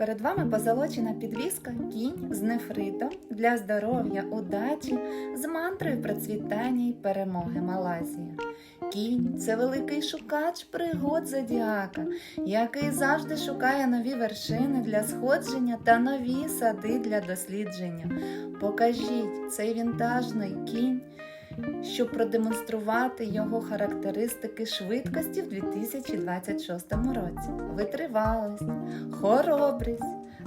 Перед вами позолочена підвіска кінь з нефритом для здоров'я, удачі з мантрою процвітання і перемоги Малайзія. Кінь це великий шукач пригод зодіака, який завжди шукає нові вершини для сходження та нові сади для дослідження. Покажіть цей вінтажний кінь, щоб продемонструвати його характеристики швидкості в 2026 році, витривалість, хоробрість,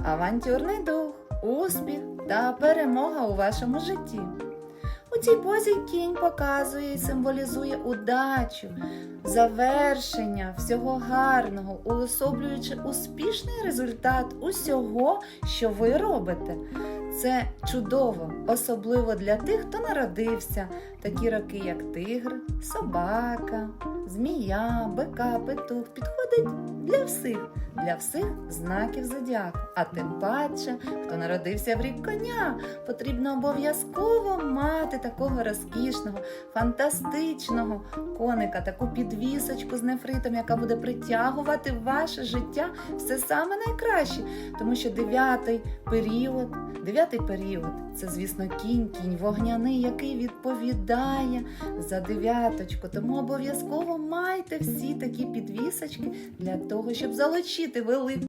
авантюрний дух, успіх та перемога у вашому житті. У цій позі кінь показує і символізує удачу, завершення всього гарного, уособлюючи успішний результат усього, що ви робите. Це чудово, особливо для тих, хто народився, такі роки, як тигр, собака, змія, бика, петух. Підходить для всіх, для всіх знаків зодіаку. А тим паче, хто народився в рік коня, потрібно обов'язково мати такого розкішного, фантастичного коника, таку підвісочку з нефритом, яка буде притягувати ваше життя все саме найкраще. Тому що дев'ятий період, дев'ятий період це, звісно, кінь, кінь вогняний, який відповідає за дев'яточку. Тому обов'язково майте всі такі підвісочки для того, щоб залучити велику.